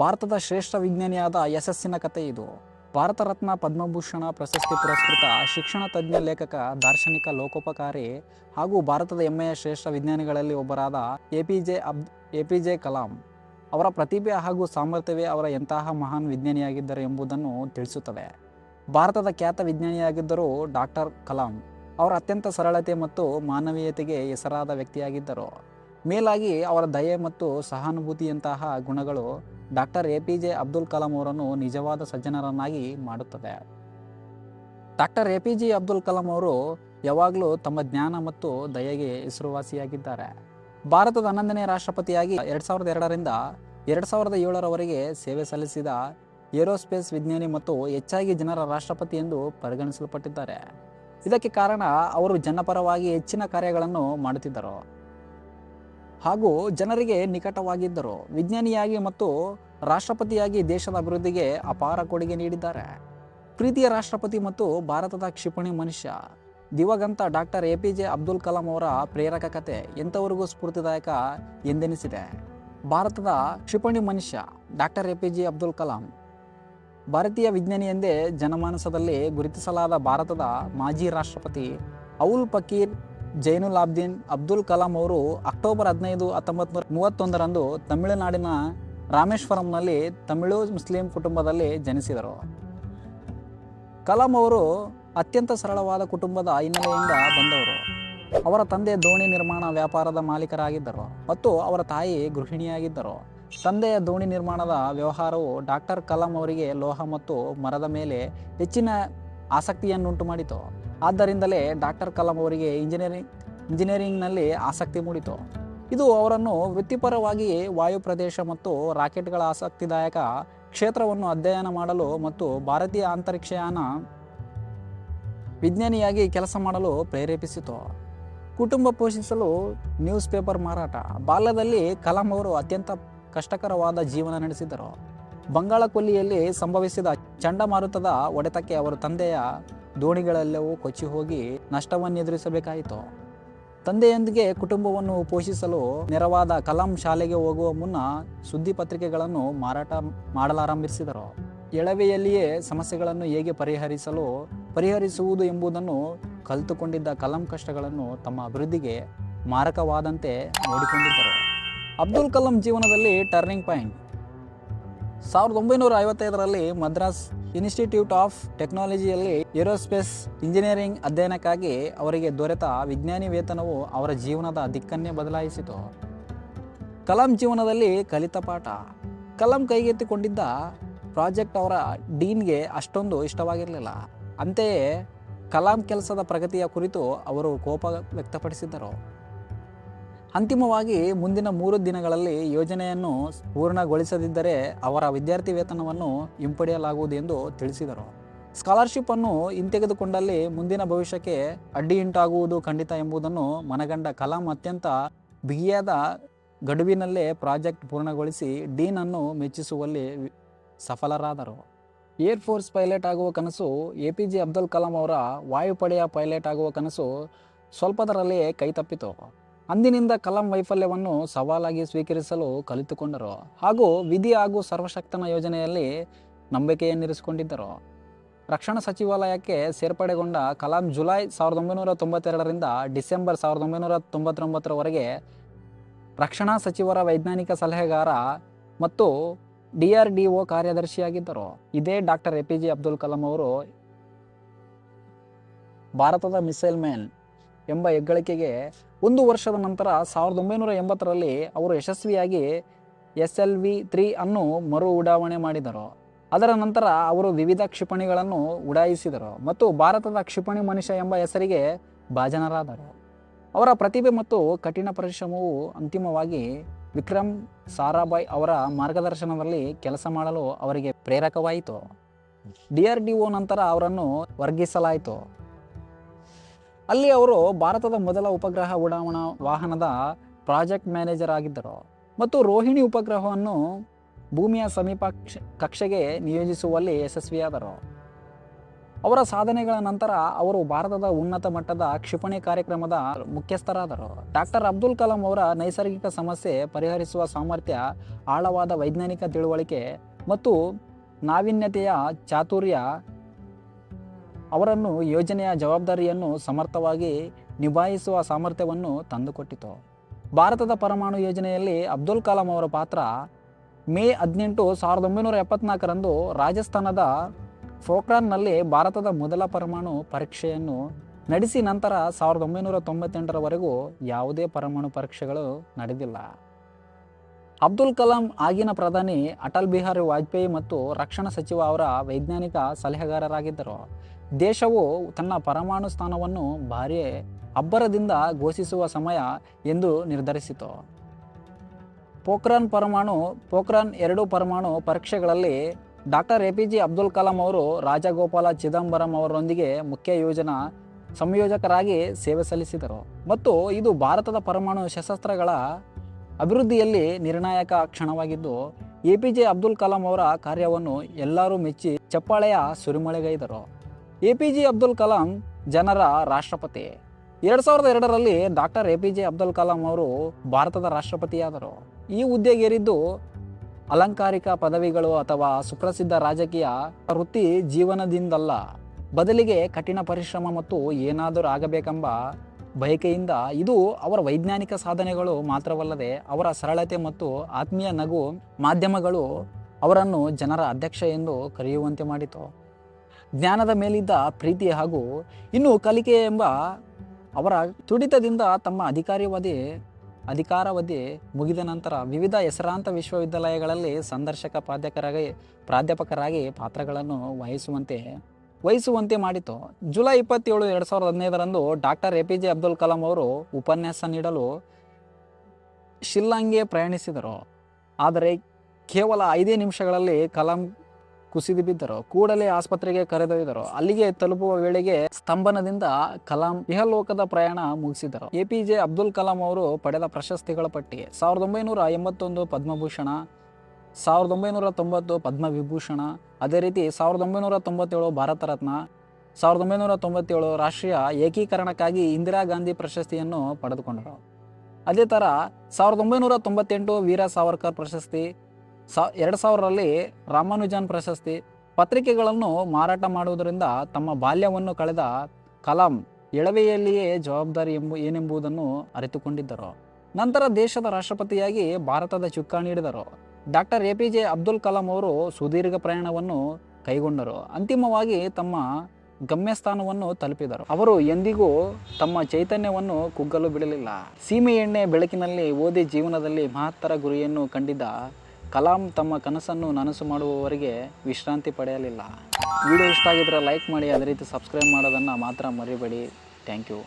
ಭಾರತದ ಶ್ರೇಷ್ಠ ವಿಜ್ಞಾನಿಯಾದ ಯಶಸ್ಸಿನ ಕಥೆ ಇದು. ಭಾರತ ರತ್ನ ಪದ್ಮಭೂಷಣ ಪ್ರಶಸ್ತಿ ಪುರಸ್ಕೃತ ಶಿಕ್ಷಣ ತಜ್ಞ ಲೇಖಕ, ದಾರ್ಶನಿಕ, ಲೋಕೋಪಕಾರಿ ಹಾಗೂ ಭಾರತದ ಹೆಮ್ಮೆಯ ಶ್ರೇಷ್ಠ ವಿಜ್ಞಾನಿಗಳಲ್ಲಿ ಒಬ್ಬರಾದ ಎ ಪಿ ಜೆ ಅಬ್, ಎ ಪಿ ಜೆ ಕಲಾಂ. ಅವರ ಪ್ರತಿಭೆ ಹಾಗೂ ಸಾಮರ್ಥ್ಯವೇ ಅವರ ಎಂತಹ ಮಹಾನ್ ವಿಜ್ಞಾನಿಯಾಗಿದ್ದರು ಎಂಬುದನ್ನು ತಿಳಿಸುತ್ತದೆ ಭಾರತದ ಖ್ಯಾತ ವಿಜ್ಞಾನಿಯಾಗಿದ್ದರು ಡಾಕ್ಟರ್ ಕಲಾಂ. ಅವರ ಅತ್ಯಂತ ಸರಳತೆ ಮತ್ತು ಮಾನವೀಯತೆಗೆ ಹೆಸರಾದ ವ್ಯಕ್ತಿಯಾಗಿದ್ದರು. ಮೇಲಾಗಿ ಅವರ ದಯೆ ಮತ್ತು ಸಹಾನುಭೂತಿಯಂತಹ ಗುಣಗಳು doctor A P J Abdul Kalam ಅವರನ್ನು ನಿಜವಾದ ಸಜ್ಜನರನ್ನಾಗಿ ಮಾಡುತ್ತದೆ. Doctor A P J Abdul Kalam ಅವರು ಯಾವಾಗಲೂ ತಮ್ಮ ಜ್ಞಾನ ಮತ್ತು ದಯೆಗೆ ಹೆಸರುವಾಸಿಯಾಗಿದ್ದಾರೆ. ಭಾರತದ ಹನ್ನೊಂದನೇ ರಾಷ್ಟ್ರಪತಿಯಾಗಿ ಎರಡು ಸಾವಿರದ ಎರಡರಿಂದ ಎರಡು ಸಾವಿರದ ಏಳರವರೆಗೆ ಸೇವೆ ಸಲ್ಲಿಸಿದ ಏರೋಸ್ಪೇಸ್ ವಿಜ್ಞಾನಿ ಮತ್ತು ಹೆಚ್ಚಾಗಿ ಜನರ ರಾಷ್ಟ್ರಪತಿ ಎಂದು ಪರಿಗಣಿಸಲ್ಪಟ್ಟಿದ್ದಾರೆ. ಇದಕ್ಕೆ ಕಾರಣ ಅವರು ಜನಪರವಾಗಿ ಹೆಚ್ಚಿನ ಕಾರ್ಯಗಳನ್ನು ಮಾಡುತ್ತಿದ್ದರು. ಹಾಗೂ ಜನರಿಗೆ ನಿಕಟವಾಗಿದ್ದರು. ವಿಜ್ಞಾನಿಯಾಗಿ ಮತ್ತು ರಾಷ್ಟ್ರಪತಿಯಾಗಿ ದೇಶದ ಅಭಿವೃದ್ಧಿಗೆ ಅಪಾರ ಕೊಡುಗೆ ನೀಡಿದ್ದಾರೆ. ಪ್ರೀತಿಯ ರಾಷ್ಟ್ರಪತಿ ಮತ್ತು ಭಾರತದ ಕ್ಷಿಪಣಿ ಮನುಷ್ಯ. ದಿವಗಂತ doctor A P J Abdul Kalam ಅವರ ಪ್ರೇರಕ ಕತೆ ಎಂಥವರಿಗೂ ಸ್ಫೂರ್ತಿದಾಯಕ ಎಂದೆನಿಸಿದೆ. ಭಾರತದ ಕ್ಷಿಪಣಿ ಮನುಷ್ಯ doctor A P J Abdul Kalam. ಭಾರತೀಯ ವಿಜ್ಞಾನಿ ಎಂದೇ ಜನಮಾನಸದಲ್ಲಿ ಗುರುತಿಸಲಾದ ಭಾರತದ ಮಾಜಿ ರಾಷ್ಟ್ರಪತಿ ಔಲ್ ಫಕೀರ್ ಜೈನುಲ್ ಅಬ್ದೀನ್ ಅಬ್ದುಲ್ ಕಲಾಂ ಅವರು ಅಕ್ಟೋಬರ್ ಹದಿನೈದು ಹತ್ತೊಂಬತ್ತು ನೂರ ಮೂವತ್ತೊಂದರಂದು ತಮಿಳುನಾಡಿನ ರಾಮೇಶ್ವರಂನಲ್ಲಿ ತಮಿಳು ಮುಸ್ಲಿಂ ಕುಟುಂಬದಲ್ಲಿ ಜನಿಸಿದರು. ಕಲಾಂ ಅವರು ಅತ್ಯಂತ ಸರಳವಾದ ಕುಟುಂಬದ ಹಿನ್ನೆಲೆಯಿಂದ ಬಂದವರು. ಅವರ ತಂದೆ ದೋಣಿ ನಿರ್ಮಾಣ ವ್ಯಾಪಾರದ ಮಾಲೀಕರಾಗಿದ್ದರು ಮತ್ತು ಅವರ ತಾಯಿ ಗೃಹಿಣಿಯಾಗಿದ್ದರು. ತಂದೆಯ ದೋಣಿ ನಿರ್ಮಾಣದ ವ್ಯವಹಾರವು ಡಾಕ್ಟರ್ ಕಲಾಂ ಅವರಿಗೆ ಲೋಹ ಮತ್ತು ಮರದ ಮೇಲೆ ಹೆಚ್ಚಿನ ಆಸಕ್ತಿಯನ್ನುಂಟು ಮಾಡಿತು. ಆದ್ದರಿಂದಲೇ ಡಾಕ್ಟರ್ ಕಲಾಂ ಅವರಿಗೆ ಇಂಜಿನಿಯರಿಂಗ್ ಇಂಜಿನಿಯರಿಂಗ್ನಲ್ಲಿ ಆಸಕ್ತಿ ಮೂಡಿತು. ಇದು ಅವರನ್ನು ವೃತ್ತಿಪರವಾಗಿ ವಾಯು ಪ್ರದೇಶ ಮತ್ತು ರಾಕೆಟ್ಗಳ ಆಸಕ್ತಿದಾಯಕ ಕ್ಷೇತ್ರವನ್ನು ಅಧ್ಯಯನ ಮಾಡಲು ಮತ್ತು ಭಾರತೀಯ ಅಂತರಿಕ್ಷಯಾನ ವಿಜ್ಞಾನಿಯಾಗಿ ಕೆಲಸ ಮಾಡಲು ಪ್ರೇರೇಪಿಸಿತು. ಕುಟುಂಬ ಪೋಷಿಸಲು ನ್ಯೂಸ್ ಪೇಪರ್ ಮಾರಾಟ. ಬಾಲ್ಯದಲ್ಲಿ ಕಲಾಂ ಅವರು ಅತ್ಯಂತ ಕಷ್ಟಕರವಾದ ಜೀವನ ನಡೆಸಿದರು. ಬಂಗಾಳ ಕೊಲ್ಲಿಯಲ್ಲಿ ಸಂಭವಿಸಿದ ಚಂಡಮಾರುತದ ಒಡೆತಕ್ಕೆ ಅವರ ತಂದೆಯ ದೋಣಿಗಳೆಲ್ಲವೂ ಕೊಚ್ಚಿ ಹೋಗಿ ನಷ್ಟವನ್ನು ಎದುರಿಸಬೇಕಾಯಿತು ತಂದೆಯೊಂದಿಗೆ ಕುಟುಂಬವನ್ನು ಪೋಷಿಸಲು ನೆರವಾದ ಕಲಾಂ ಶಾಲೆಗೆ ಹೋಗುವ ಮುನ್ನ ಸುದ್ದಿ ಪತ್ರಿಕೆಗಳನ್ನು ಮಾರಾಟ ಮಾಡಲಾರಂಭಿಸಿದರು. ಎಳವೆಯಲ್ಲಿಯೇ ಸಮಸ್ಯೆಗಳನ್ನು ಹೇಗೆ ಪರಿಹರಿಸಲು ಪರಿಹರಿಸುವುದು ಎಂಬುದನ್ನು ಕಲಿತುಕೊಂಡಿದ್ದ ಕಲಾಂ ಕಷ್ಟಗಳನ್ನು ತಮ್ಮ ಅಭಿವೃದ್ಧಿಗೆ ಮಾರಕವಾದಂತೆ ನೋಡಿಕೊಂಡಿದ್ದರು. ಅಬ್ದುಲ್ ಕಲಾಂ ಜೀವನದಲ್ಲಿ ಟರ್ನಿಂಗ್ ಪಾಯಿಂಟ್ ಸಾವಿರದ ಒಂಬೈನೂರ ಐವತ್ತೈದರಲ್ಲಿ ಮದ್ರಾಸ್ ಇನ್ಸ್ಟಿಟ್ಯೂಟ್ ಆಫ್ ಟೆಕ್ನಾಲಜಿಯಲ್ಲಿ ಏರೋಸ್ಪೇಸ್ ಇಂಜಿನಿಯರಿಂಗ್ ಅಧ್ಯಯನಕ್ಕಾಗಿ ಅವರಿಗೆ ದೊರೆತ ವಿಜ್ಞಾನಿ ವೇತನವು ಅವರ ಜೀವನದ ದಿಕ್ಕನ್ನೇ ಬದಲಾಯಿಸಿತು. ಕಲಾಂ ಜೀವನದಲ್ಲಿ ಕಲಿತ ಪಾಠ. ಕಲಾಂ ಕೈಗೆತ್ತಿಕೊಂಡಿದ್ದ ಪ್ರಾಜೆಕ್ಟ್ ಅವರ ಡೀನ್ಗೆ ಅಷ್ಟೊಂದು ಇಷ್ಟವಾಗಿರಲಿಲ್ಲ. ಅಂತೆಯೇ ಕಲಾಂ ಕೆಲಸದ ಪ್ರಗತಿಯ ಕುರಿತು ಅವರು ಕೋಪ ವ್ಯಕ್ತಪಡಿಸಿದ್ದರು. ಅಂತಿಮವಾಗಿ ಮುಂದಿನ ಮೂರು ದಿನಗಳಲ್ಲಿ ಯೋಜನೆಯನ್ನು ಪೂರ್ಣಗೊಳಿಸದಿದ್ದರೆ ಅವರ ವಿದ್ಯಾರ್ಥಿ ವೇತನವನ್ನು ಹಿಂಪಡೆಯಲಾಗುವುದು ಎಂದು ತಿಳಿಸಿದರು. ಸ್ಕಾಲರ್ಶಿಪ್ ಅನ್ನು ಹಿಂತೆಗೆದುಕೊಂಡಲ್ಲಿ ಮುಂದಿನ ಭವಿಷ್ಯಕ್ಕೆ ಅಡ್ಡಿಯುಂಟಾಗುವುದು ಖಂಡಿತ ಎಂಬುದನ್ನು ಮನಗಂಡ ಕಲಾಂ ಅತ್ಯಂತ ಬಿಗಿಯಾದ ಗಡುವಿನಲ್ಲೇ ಪ್ರಾಜೆಕ್ಟ್ ಪೂರ್ಣಗೊಳಿಸಿ ಡೀನ್ ಅನ್ನು ಮೆಚ್ಚಿಸುವಲ್ಲಿ ಸಫಲರಾದರು. ಏರ್ ಫೋರ್ಸ್ ಪೈಲಟ್ ಆಗುವ ಕನಸು A P J Abdul Kalam ಅವರ ವಾಯುಪಡೆಯ ಪೈಲಟ್ ಆಗುವ ಕನಸು ಸ್ವಲ್ಪದರಲ್ಲಿಯೇ ಕೈತಪ್ಪಿತು. ಅಂದಿನಿಂದ ಕಲಾಂ ವೈಫಲ್ಯವನ್ನು ಸವಾಲಾಗಿ ಸ್ವೀಕರಿಸಲು ಕಲಿತುಕೊಂಡರು ಹಾಗೂ ವಿಧಿ ಹಾಗೂ ಸರ್ವಶಕ್ತನ ಯೋಜನೆಯಲ್ಲಿ ನಂಬಿಕೆಯನ್ನಿರಿಸಿಕೊಂಡಿದ್ದರು. ರಕ್ಷಣಾ ಸಚಿವಾಲಯಕ್ಕೆ ಸೇರ್ಪಡೆಗೊಂಡ ಕಲಾಂ ಜುಲೈ ಸಾವಿರದ ಒಂಬೈನೂರ ತೊಂಬತ್ತೆರಡರಿಂದ ಡಿಸೆಂಬರ್ ಸಾವಿರದ ಒಂಬೈನೂರ ತೊಂಬತ್ತೊಂಬತ್ತರವರೆಗೆ ರಕ್ಷಣಾ ಸಚಿವರ ವೈಜ್ಞಾನಿಕ ಸಲಹೆಗಾರ ಮತ್ತು ಡಿ ಆರ್ ಡಿ ಒ ಕಾರ್ಯದರ್ಶಿಯಾಗಿದ್ದರು. ಇದೇ doctor A P J Abdul Kalam ಅವರು ಭಾರತದ ಮಿಸೈಲ್ ಮ್ಯಾನ್ ಎಂಬ ಹೆಗ್ಗಳಿಕೆಗೆ ಒಂದು ವರ್ಷದ ನಂತರ ಸಾವಿರದ ಒಂಬೈನೂರ ಎಂಬತ್ತರಲ್ಲಿ ಅವರು ಯಶಸ್ವಿಯಾಗಿ ಎಸ್ ಎಲ್ ವಿ ತ್ರೀ ಅನ್ನು ಮರು ಉಡಾವಣೆ ಮಾಡಿದರು. ಅದರ ನಂತರ ಅವರು ವಿವಿಧ ಕ್ಷಿಪಣಿಗಳನ್ನು ಉಡಾಯಿಸಿದರು ಮತ್ತು ಭಾರತದ ಕ್ಷಿಪಣಿ ಮನುಷ್ಯ ಎಂಬ ಹೆಸರಿಗೆ ಭಾಜನರಾದರು. ಅವರ ಪ್ರತಿಭೆ ಮತ್ತು ಕಠಿಣ ಪರಿಶ್ರಮವು ಅಂತಿಮವಾಗಿ ವಿಕ್ರಮ್ ಸಾರಾಭಾಯ್ ಅವರ ಮಾರ್ಗದರ್ಶನದಲ್ಲಿ ಕೆಲಸ ಮಾಡಲು ಅವರಿಗೆ ಪ್ರೇರಕವಾಯಿತು. ಡಿ ಆರ್ ಡಿ ಒ ನಂತರ ಅವರನ್ನು ವರ್ಗಿಸಲಾಯಿತು. ಅಲ್ಲಿ ಅವರು ಭಾರತದ ಮೊದಲ ಉಪಗ್ರಹ ಉಡಾವಣಾ ವಾಹನದ ಪ್ರಾಜೆಕ್ಟ್ ಮ್ಯಾನೇಜರ್ ಆಗಿದ್ದರು. ಮತ್ತು ರೋಹಿಣಿ ಉಪಗ್ರಹವನ್ನು ಭೂಮಿಯ ಸಮೀಪ ಕ್ಷ- ಕಕ್ಷೆಗೆ ನಿಯೋಜಿಸುವಲ್ಲಿ ಯಶಸ್ವಿಯಾದರು. ಅವರ ಸಾಧನೆಗಳ ನಂತರ ಅವರು ಭಾರತದ ಉನ್ನತ ಮಟ್ಟದ ಕ್ಷಿಪಣಿ ಕಾರ್ಯಕ್ರಮದ ಮುಖ್ಯಸ್ಥರಾದರು. ಡಾಕ್ಟರ್ ಅಬ್ದುಲ್ ಕಲಾಂ ಅವರ ನೈಸರ್ಗಿಕ ಸಮಸ್ಯೆ ಪರಿಹರಿಸುವ ಸಾಮರ್ಥ್ಯ, ಆಳವಾದ ವೈಜ್ಞಾನಿಕ ತಿಳುವಳಿಕೆ ಮತ್ತು ನಾವೀನ್ಯತೆಯ ಚಾತುರ್ಯ ಅವರನ್ನು ಯೋಜನೆಯ ಜವಾಬ್ದಾರಿಯನ್ನು ಸಮರ್ಥವಾಗಿ ನಿಭಾಯಿಸುವ ಸಾಮರ್ಥ್ಯವನ್ನು ತಂದುಕೊಟ್ಟಿತು. ಭಾರತದ ಪರಮಾಣು ಯೋಜನೆಯಲ್ಲಿ ಅಬ್ದುಲ್ ಕಲಾಂ ಅವರ ಪಾತ್ರ ಮೇ ಹದಿನೆಂಟು ಸಾವಿರದ ಒಂಬೈನೂರ ಎಪ್ಪತ್ನಾಲ್ಕರಂದು ರಾಜಸ್ಥಾನದ ಫೋಕ್ರಾನ್ನಲ್ಲಿ ಭಾರತದ ಮೊದಲ ಪರಮಾಣು ಪರೀಕ್ಷೆಯನ್ನು ನಡೆಸಿ ನಂತರ ಸಾವಿರದ ಒಂಬೈನೂರ ತೊಂಬತ್ತೆಂಟರವರೆಗೂ ಯಾವುದೇ ಪರಮಾಣು ಪರೀಕ್ಷೆಗಳು ನಡೆದಿಲ್ಲ. ಅಬ್ದುಲ್ ಕಲಾಂ ಆಗಿನ ಪ್ರಧಾನಿ ಅಟಲ್ ಬಿಹಾರಿ ವಾಜಪೇಯಿ ಮತ್ತು ರಕ್ಷಣಾ ಸಚಿವ ಅವರ ವೈಜ್ಞಾನಿಕ ಸಲಹೆಗಾರರಾಗಿದ್ದರು. ದೇಶವು ತನ್ನ ಪರಮಾಣು ಸ್ಥಾನವನ್ನು ಭಾರೀ ಅಬ್ಬರದಿಂದ ಘೋಷಿಸುವ ಸಮಯ ಎಂದು ನಿರ್ಧರಿಸಿತು. ಪೋಖ್ರಾನ್ ಪರಮಾಣು, ಪೋಖ್ರಾನ್ ಎರಡು ಪರಮಾಣು ಪರೀಕ್ಷೆಗಳಲ್ಲಿ doctor A P J Abdul Kalam ಅವರು ರಾಜಗೋಪಾಲ ಚಿದಂಬರಂ ಅವರೊಂದಿಗೆ ಮುಖ್ಯ ಯೋಜನಾ ಸಂಯೋಜಕರಾಗಿ ಸೇವೆ ಸಲ್ಲಿಸಿದರು. ಮತ್ತು ಇದು ಭಾರತದ ಪರಮಾಣು ಶಸ್ತ್ರಾಸ್ತ್ರಗಳ ಅಭಿವೃದ್ಧಿಯಲ್ಲಿ ನಿರ್ಣಾಯಕ ಕ್ಷಣವಾಗಿದ್ದು, A P J Abdul Kalam ಅವರ ಕಾರ್ಯವನ್ನು ಎಲ್ಲರೂ ಮೆಚ್ಚಿ ಚಪ್ಪಾಳೆಯ ಸುರಿಮಳೆಗೈದರು. A P J Abdul Kalam ಜನರ ರಾಷ್ಟ್ರಪತಿ. ಎರಡು ಸಾವಿರದ ಎರಡರಲ್ಲಿ doctor A P J Abdul Kalam ಅವರು ಭಾರತದ ರಾಷ್ಟ್ರಪತಿಯಾದರು. ಈ ಹುದ್ದೆಗೇರಿದ್ದು ಅಲಂಕಾರಿಕ ಪದವಿಗಳು ಅಥವಾ ಸುಪ್ರಸಿದ್ಧ ರಾಜಕೀಯ ವೃತ್ತಿ ಜೀವನದಿಂದಲ್ಲ. ಬದಲಿಗೆ ಕಠಿಣ ಪರಿಶ್ರಮ ಮತ್ತು ಏನಾದರೂ ಆಗಬೇಕೆಂಬ ಬಯಕೆಯಿಂದ ಇದು ಅವರ ವೈಜ್ಞಾನಿಕ ಸಾಧನೆಗಳು ಮಾತ್ರವಲ್ಲದೆ ಅವರ ಸರಳತೆ ಮತ್ತು ಆತ್ಮೀಯ ನಗು ಮಾಧ್ಯಮಗಳು ಅವರನ್ನು ಜನರ ಅಧ್ಯಕ್ಷ ಎಂದು ಕರೆಯುವಂತೆ ಮಾಡಿತು. ಜ್ಞಾನದ ಮೇಲಿದ್ದ ಪ್ರೀತಿ ಹಾಗೂ ಇನ್ನು ಕಲಿಕೆ ಎಂಬ ಅವರ ತುಡಿತದಿಂದ ತಮ್ಮ ಅಧಿಕಾರಿವಧಿ ಅಧಿಕಾರಾವಧಿ ಮುಗಿದ ನಂತರ ವಿವಿಧ ಹೆಸರಾಂತ ವಿಶ್ವವಿದ್ಯಾಲಯಗಳಲ್ಲಿ ಸಂದರ್ಶಕ ಪ್ರಾಧ್ಯಾಪಕರಾಗಿ ಪ್ರಾಧ್ಯಾಪಕರಾಗಿ ಪಾತ್ರಗಳನ್ನು ವಹಿಸುವಂತೆ ವಹಿಸುವಂತೆ ಮಾಡಿತು. ಜುಲೈ ಇಪ್ಪತ್ತೇಳು, ಎರಡು ಸಾವಿರದ ಹದಿನೈದರಂದು doctor A P J Abdul Kalam ಅವರು ಉಪನ್ಯಾಸ ನೀಡಲು ಶಿಲ್ಲಾಂಗ್ಗೆ ಪ್ರಯಾಣಿಸಿದರು. ಆದರೆ ಕೇವಲ ಐದೇ ನಿಮಿಷಗಳಲ್ಲಿ ಕಲಾಂ ಕುಸಿದು ಬಿದ್ದರು. ಕೂಡಲೇ ಆಸ್ಪತ್ರೆಗೆ ಕರೆದೊಯ್ದರು. ಅಲ್ಲಿಗೆ ತಲುಪುವ ವೇಳೆಗೆ ಸ್ತಂಭನದಿಂದ ಕಲಾಂ ಇಹಲೋಕದ ಪ್ರಯಾಣ ಮುಗಿಸಿದರು. A P J Abdul Kalam ಅವರು ಪಡೆದ ಪ್ರಶಸ್ತಿಗಳ ಪಟ್ಟಿ. ಸಾವಿರದ ಒಂಬೈನೂರ ಎಂಬತ್ತೊಂದು ಪದ್ಮಭೂಷಣ, ಸಾವಿರದ ಒಂಬೈನೂರ ತೊಂಬತ್ತು ಪದ್ಮವಿಭೂಷಣ, ಅದೇ ರೀತಿ ಸಾವಿರದ ಒಂಬೈನೂರ ತೊಂಬತ್ತೇಳು ಭಾರತ ರತ್ನ ಸಾವಿರದ ಒಂಬೈನೂರ ತೊಂಬತ್ತೇಳು ರಾಷ್ಟ್ರೀಯ ಏಕೀಕರಣಕ್ಕಾಗಿ ಇಂದಿರಾ ಗಾಂಧಿ ಪ್ರಶಸ್ತಿಯನ್ನು ಪಡೆದುಕೊಂಡರು. ಅದೇ ಥರ ಸಾವಿರದ ಒಂಬೈನೂರ ತೊಂಬತ್ತೆಂಟು ವೀರ ಸಾವರ್ಕರ್ ಪ್ರಶಸ್ತಿ ಸಾ ಎರಡು ಸಾವಿರರಲ್ಲಿ ರಾಮಾನುಜನ್ ಪ್ರಶಸ್ತಿ ಪತ್ರಿಕೆಗಳನ್ನು ಮಾರಾಟ ಮಾಡುವುದರಿಂದ ತಮ್ಮ ಬಾಲ್ಯವನ್ನು ಕಳೆದ ಕಲಾಂ ಎಳವೆಯಲ್ಲಿಯೇ ಜವಾಬ್ದಾರಿ ಎಂಬು ಏನೆಂಬುದನ್ನು ಅರಿತುಕೊಂಡಿದ್ದರು. ನಂತರ ದೇಶದ ರಾಷ್ಟ್ರಪತಿಯಾಗಿ ಭಾರತದ ಚುಕ್ಕಾಣಿ ಹಿಡಿದರು. Doctor A P J Abdul Kalam ಅವರು ಸುದೀರ್ಘ ಪ್ರಯಾಣವನ್ನು ಕೈಗೊಂಡರು. ಅಂತಿಮವಾಗಿ ತಮ್ಮ ಗಮ್ಯಸ್ಥಾನವನ್ನು ತಲುಪಿದರು. ಅವರು ಎಂದಿಗೂ ತಮ್ಮ ಚೈತನ್ಯವನ್ನು ಕುಗ್ಗಲು ಬಿಡಲಿಲ್ಲ. ಸೀಮೆ ಎಣ್ಣೆ ಬೆಳಕಿನಲ್ಲಿ ಓದಿ ಜೀವನದಲ್ಲಿ ಮಹತ್ತರ ಗುರಿಯನ್ನು ಕಂಡಿದ್ದ ಕಲಾಂ ತಮ್ಮ ಕನಸನ್ನು ನನಸು ಮಾಡುವವರೆಗೆ ವಿಶ್ರಾಂತಿ ಪಡೆಯಲಿಲ್ಲ. ವಿಡಿಯೋ ಇಷ್ಟ ಆಗಿದ್ರೆ ಲೈಕ್ ಮಾಡಿ, ಅದೇ ರೀತಿ ಸಬ್ಸ್ಕ್ರೈಬ್ ಮಾಡೋದನ್ನು ಮಾತ್ರ ಮರಿಬೇಡಿ. Thank you.